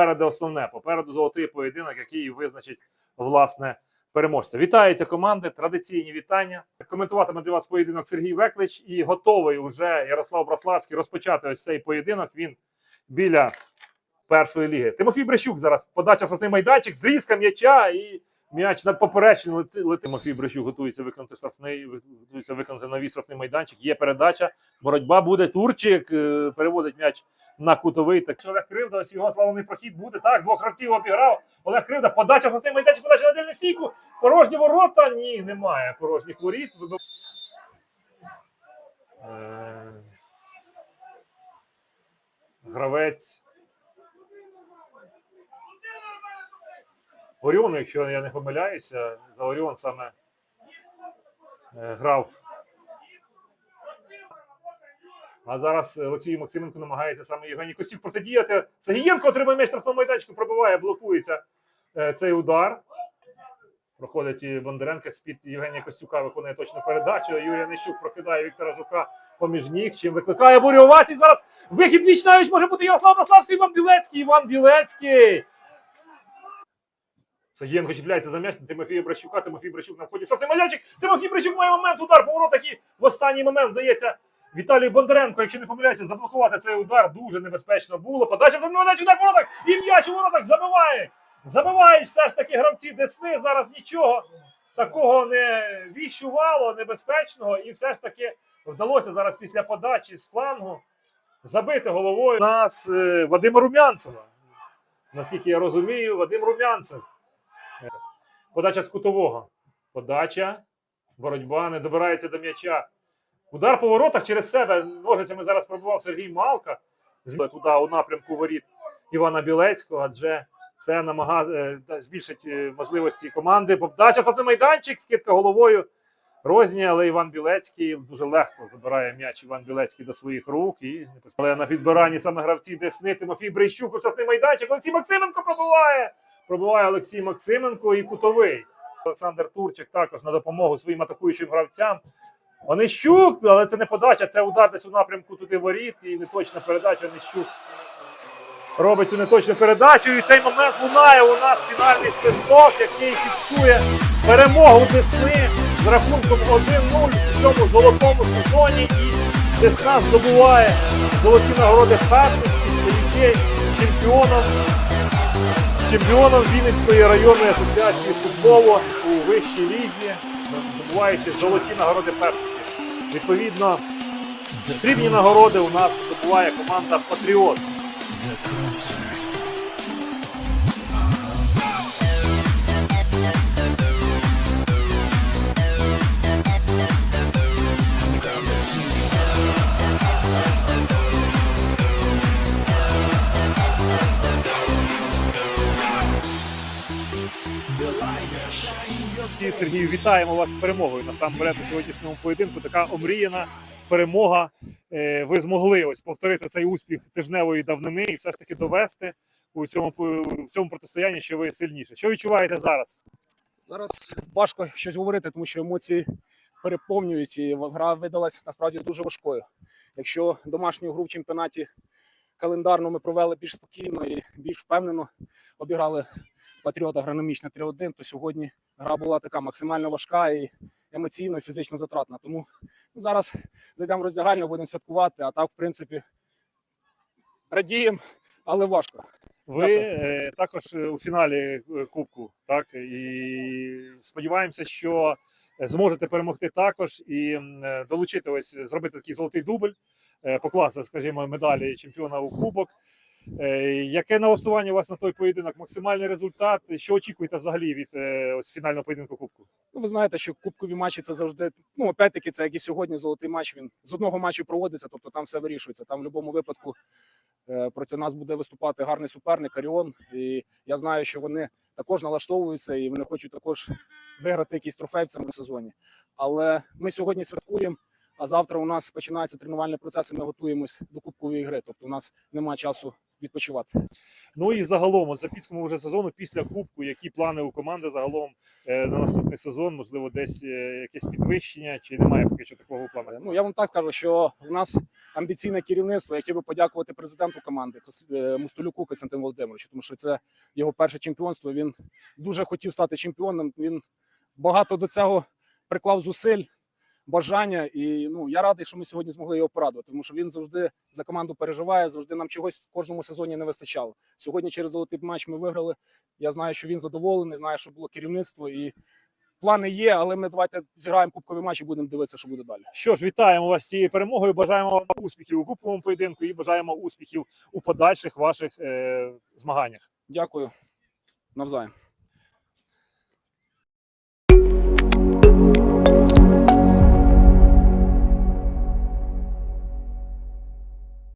попереду основне, попереду золотий поєдинок, який визначить власне переможця. Вітаються команди, традиційні вітання. Коментуватиме для вас поєдинок Сергій Веклич і готовий уже Ярослав Браславський розпочати ось цей поєдинок. Він біля першої ліги. Тимофій Брещук зараз подача в штрафний майданчик, зрізка м'яча і м'яч над поперечним лети- летить. Тимофій Брещук готується виконати штрафний, готується виконати новий штрафний майданчик. Є передача. Боротьба буде. Турчик е, переводить м'яч на кутовий. Так що Олег Кривда, ось його славний прохід буде. Так, двох гравців обіграв. Олег Кривда, подача в штрафний майданчик, подача на дальню стійку. Порожні ворота. Ні, немає порожніх воріт. Е, Гравець. Оріону, якщо я не помиляюся, за Оріон саме е, грав. А зараз Олексій Максименко намагається саме Євгеній Костюк протидіяти. Сагієнко отримує м'яч в штрафному майданчику, пробиває, блокується е, цей удар. Проходить і Бондаренко з-під Євгенія Костюка, виконує точну передачу. Юрій Нещук прокидає Віктора Жука поміж ніг, чим викликає бурю. Зараз вихід віч навіть може бути Ярослав Браславський, Іван Білецький. Іван Білецький. Сагієнко чіпляється за м'яч Тимофія Бращука. Тимофій Бращук на вході в штрафний майданчик. Тимофій Бращук має момент, удар по воротах і в останній момент вдається Віталію Бондаренко, якщо не помиляюся, заблокувати цей удар дуже небезпечно було. Подача в майданчик, удар по воротах і м'яч у воротах забиває. Забивають все ж таки гравці Десни. Зараз нічого такого не віщувало, небезпечного, і все ж таки вдалося зараз після подачі з флангу забити головою нас е, Вадима Румянцева. Наскільки я розумію, Вадим Румянцев. Е, Подача з кутового. Подача. Боротьба не добирається до м'яча. Удар по воротах через себе. Ножицями зараз пробував Сергій Малка. Туди у напрямку воріт Івана Білецького, адже це намагає збільшить е, можливості команди. Подача в майданчик, скидка головою. Розні, але Іван Білецький дуже легко забирає м'яч Іван Білецький до своїх рук. І... Але на підбиранні саме гравці Десни Тимофій Брещук, штрафний майданчик. Олексій Максименко пробиває. Пробиває Олексій Максименко і кутовий. Олександр Турчик також на допомогу своїм атакуючим гравцям. Онищук, але це не подача, це удар десь у напрямку туди воріт і неточна передача. Онищук робить цю неточну передачу. І цей момент лунає у нас фінальний свисток, який фіксує перемогу Десни з рахунком 1-0 в цьому золотому сезоні. І Десна здобуває золоті нагороди першості, чемпіоном чемпіоном Вінницької районної асоціації футболу у вищій лізі, здобуваючи золоті нагороди першості. Відповідно, срібні нагороди у нас здобуває команда Патріот. І, Сергію, вітаємо вас з перемогою насамперед у сьогоднішньому поєдинку. Така омріяна перемога. Е, Ви змогли ось повторити цей успіх тижневої давнини і все ж таки довести у цьому в цьому протистоянні, що ви сильніше. Що відчуваєте зараз? Зараз важко щось говорити, тому що емоції переповнюють, і гра видалась насправді дуже важкою. Якщо домашню гру в чемпіонаті календарно ми провели більш спокійно і більш впевнено, обіграли Патріота агрономічно 3-1, то сьогодні гра була така максимально важка і емоційно, і фізично затратна. Тому зараз зайдемо в роздягальню, будемо святкувати, а так, в принципі, радіємо, але важко. Ви е, також е, у фіналі е, Кубку, так і сподіваємося, що зможете перемогти також і е, долучити ось зробити такий золотий дубль, е, покласти, скажімо, медалі чемпіона у Кубок. Е, Яке налаштування у вас на той поєдинок? Максимальний результат? Що очікуєте взагалі від е, ось фінального поєдинку Кубку? Ну, ви знаєте, що кубкові матчі це завжди. Ну, опять-таки, це як і сьогодні золотий матч. Він з одного матчу проводиться, тобто там все вирішується. Там в будь-якому випадку е, проти нас буде виступати гарний суперник Аріон. І я знаю, що вони також налаштовуються і вони хочуть також виграти якийсь трофей в цьому сезоні. Але ми сьогодні святкуємо. А завтра у нас починається тренувальний процес, і ми готуємось до кубкової гри. Тобто, у нас немає часу відпочивати. Ну і загалом, за підсумком вже сезону, після Кубку, які плани у команди загалом е, на наступний сезон? Можливо, десь е, якесь підвищення, чи немає поки що такого плану? Ну я вам так скажу, що у нас амбіційне керівництво. Я хотів би подякувати президенту команди е, Мустолюку Костянтину Володимировичу, тому що це його перше чемпіонство. Він дуже хотів стати чемпіоном. Він багато до цього приклав зусиль, бажання. І ну я радий, що ми сьогодні змогли його порадувати, тому що він завжди за команду переживає. Завжди нам чогось в кожному сезоні не вистачало. Сьогодні через золотий матч ми виграли. Я знаю, що він задоволений, знаю, що було керівництво і. Плани є, але ми давайте зіграємо кубковий матч і будемо дивитися, що буде далі. Що ж, вітаємо вас з цією перемогою. Бажаємо вам успіхів у кубковому поєдинку і бажаємо успіхів у подальших ваших е, змаганнях. Дякую навзаєм.